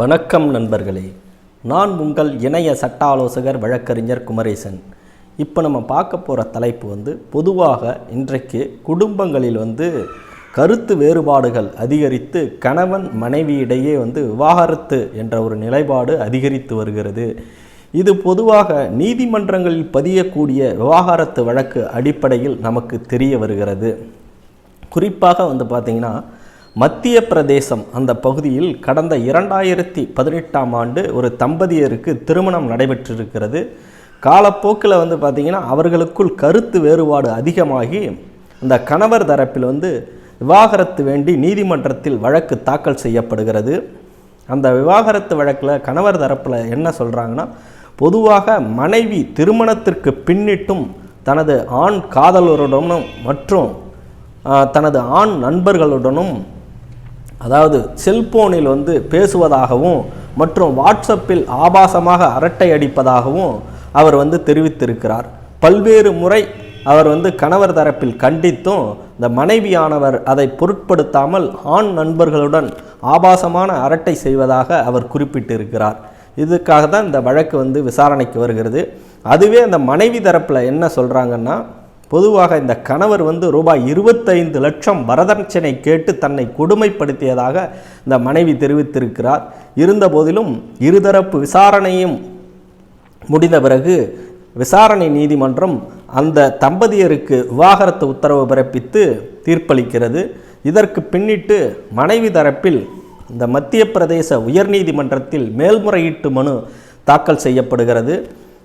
வணக்கம் நண்பர்களே. நான் உங்கள் இணைய சட்ட ஆலோசகர் வழக்கறிஞர் குமரேசன். இப்போ நம்ம பார்க்க போகிற தலைப்பு வந்து பொதுவாக இன்றைக்கு குடும்பங்களில் வந்து கருத்து வேறுபாடுகள் அதிகரித்து கணவன் மனைவியிடையே வந்து விவாகரத்து என்ற ஒரு நிலைப்பாடு அதிகரித்து வருகிறது. இது பொதுவாக நீதிமன்றங்களில் பதியக்கூடிய விவாகரத்து வழக்கு அடிப்படையில் நமக்கு தெரிய வருகிறது. குறிப்பாக வந்து பார்த்திங்கன்னா மத்திய பிரதேசம் அந்த பகுதியில் கடந்த இரண்டாயிரத்தி பதினெட்டாம் ஆண்டு ஒரு தம்பதியருக்கு திருமணம் நடைபெற்றிருக்கிறது. காலப்போக்கில் வந்து பார்த்திங்கன்னா அவர்களுக்குள் கருத்து வேறுபாடு அதிகமாகி அந்த கணவர் தரப்பில் வந்து விவாகரத்து வேண்டி நீதிமன்றத்தில் வழக்கு தாக்கல் செய்யப்படுகிறது. அந்த விவாகரத்து வழக்கில் கணவர் தரப்பில் என்ன சொல்கிறாங்கன்னா பொதுவாக மனைவி திருமணத்திற்கு பின்னிட்டும் தனது ஆண் காதலருடனும் மற்றும் தனது ஆண் நண்பர்களுடனும் அதாவது செல்போனில் வந்து பேசுவதாகவும் மற்றும் வாட்ஸ்அப்பில் ஆபாசமாக அரட்டை அடிப்பதாகவும் அவர் வந்து தெரிவித்திருக்கிறார். பல்வேறு முறை அவர் வந்து கணவர் தரப்பில் கண்டித்தும் இந்த மனைவியானவர் அதை பொருட்படுத்தாமல் ஆண் நண்பர்களுடன் ஆபாசமான அரட்டை செய்வதாக அவர் குறிப்பிட்டிருக்கிறார். இதுக்காக தான் இந்த வழக்கு வந்து விசாரணைக்கு வருகிறது. அதுவே அந்த மனைவி தரப்பில் என்ன சொல்கிறாங்கன்னா பொதுவாக இந்த கணவர் வந்து ரூபாய் இருபத்தைந்து லட்சம் வரதட்சணை கேட்டு தன்னை கொடுமைப்படுத்தியதாக இந்த மனைவி தெரிவித்திருக்கிறார். இருந்தபோதிலும் இருதரப்பு விசாரணையும் முடிந்த பிறகு விசாரணை நீதிமன்றம் அந்த தம்பதியருக்கு விவாகரத்து உத்தரவு பிறப்பித்து தீர்ப்பளிக்கிறது. இதற்கு பின்னிட்டு மனைவி தரப்பில் இந்த மத்திய பிரதேச உயர்நீதிமன்றத்தில் மேல்முறையீட்டு மனு தாக்கல் செய்யப்படுகிறது.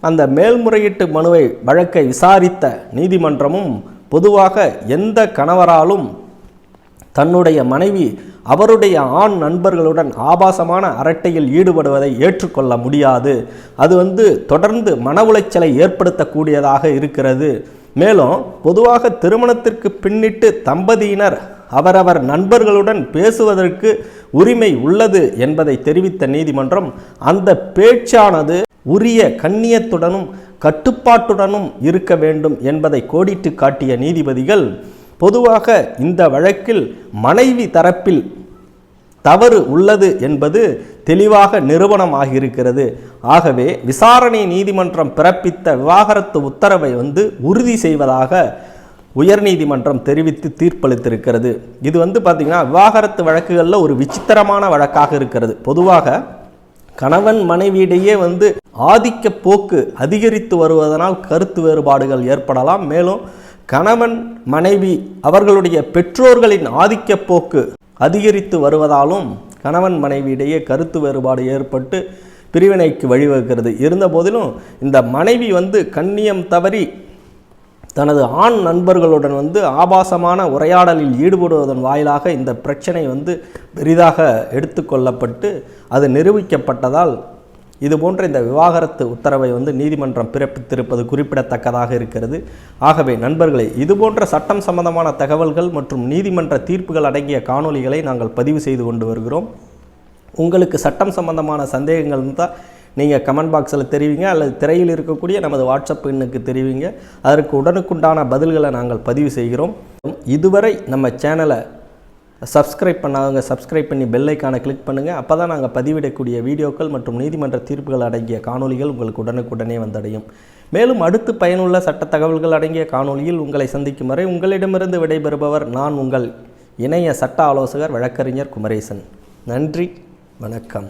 அந்த மேல்முறையீட்டு மனுவை வழக்கை விசாரித்த நீதிமன்றமும் பொதுவாக எந்த கணவராலும் தன்னுடைய மனைவி அவருடைய ஆண் நண்பர்களுடன் ஆபாசமான அரட்டையில் ஈடுபடுவதை ஏற்றுக்கொள்ள முடியாது. அது வந்து தொடர்ந்து மன உளைச்சலை ஏற்படுத்தக்கூடியதாக இருக்கிறது. மேலும் பொதுவாக திருமணத்திற்கு பின்னிட்டு தம்பதியினர் அவரவர் நண்பர்களுடன் பேசுவதற்கு உரிமை உள்ளது என்பதை தெரிவித்த நீதிமன்றம் அந்த பேச்சானது உரிய கண்ணியத்துடனும் கட்டுப்பாட்டுடனும் இருக்க வேண்டும் என்பதை கோடிட்டு காட்டிய நீதிபதிகள் பொதுவாக இந்த வழக்கில் மனைவி தரப்பில் தவறு உள்ளது என்பது தெளிவாக நிரூபணமாகியிருக்கிறது. ஆகவே விசாரணை நீதிமன்றம் பிறப்பித்த விவாகரத்து உத்தரவை வந்து உறுதி செய்வதாக உயர்நீதிமன்றம் தெரிவித்து தீர்ப்பளித்திருக்கிறது. இது வந்து பார்த்திங்கன்னா விவாகரத்து வழக்குகளில் ஒரு விசித்திரமான வழக்காக இருக்கிறது. பொதுவாக கணவன் மனைவியிடையே வந்து ஆதிக்க போக்கு அதிகரித்து வருவதனால் கருத்து வேறுபாடுகள் ஏற்படலாம். மேலும் கணவன் மனைவி அவர்களுடைய பெற்றோர்களின் ஆதிக்க போக்கு அதிகரித்து வருவதாலும் கணவன் மனைவியிடையே கருத்து வேறுபாடு ஏற்பட்டு பிரிவினைக்கு வழிவகுக்கிறது. இருந்த போதிலும் இந்த மனைவி வந்து கண்ணியம் தவறி தனது ஆண் நண்பர்களுடன் வந்து ஆபாசமான உரையாடலில் ஈடுபடுவதன் வாயிலாக இந்த பிரச்சனை வந்து பெரிதாக எடுத்துக்கொள்ளப்பட்டு அது நிரூபிக்கப்பட்டதால் இது போன்ற இந்த விவாகரத்து உத்தரவை வந்து நீதிமன்றம் பிறப்பித்திருப்பது குறிப்பிடத்தக்கதாக இருக்கிறது. ஆகவே நண்பர்களே இதுபோன்ற சட்டம் சம்பந்தமான தகவல்கள் மற்றும் நீதிமன்ற தீர்ப்புகள் அடங்கிய காணொளிகளை நாங்கள் பதிவு செய்து கொண்டு வருகிறோம். உங்களுக்கு சட்டம் சம்பந்தமான சந்தேகங்கள் இருந்தால் நீங்கள் கமெண்ட் பாக்ஸில் தெரிவிங்க அல்லது திரையில் இருக்கக்கூடிய நமது வாட்ஸ்அப் எண்ணுக்கு தெரிவிங்க. அதற்கு உடனுக்குண்டான பதில்களை நாங்கள் பதிவு செய்கிறோம். இதுவரை நம்ம சேனலை சப்ஸ்கிரைப் பண்ணாதவங்க சப்ஸ்கிரைப் பண்ணி பெல் ஐக்கானை கிளிக் பண்ணுங்கள் அப்போ தான் நாங்கள் பதிவிடக்கூடிய வீடியோக்கள் மற்றும் நீதிமன்ற தீர்ப்புகள் அடங்கிய காணொளிகள் உங்களுக்கு உடனுக்குடனே வந்தடையும். மேலும் அடுத்து பயனுள்ள சட்ட தகவல்கள் அடங்கிய காணொலியில் உங்களை சந்திக்கும் வரை உங்களிடமிருந்து விடைபெறுபவர் நான் உங்கள் இணைய சட்ட ஆலோசகர் வழக்கறிஞர் குமரேசன். நன்றி வணக்கம்.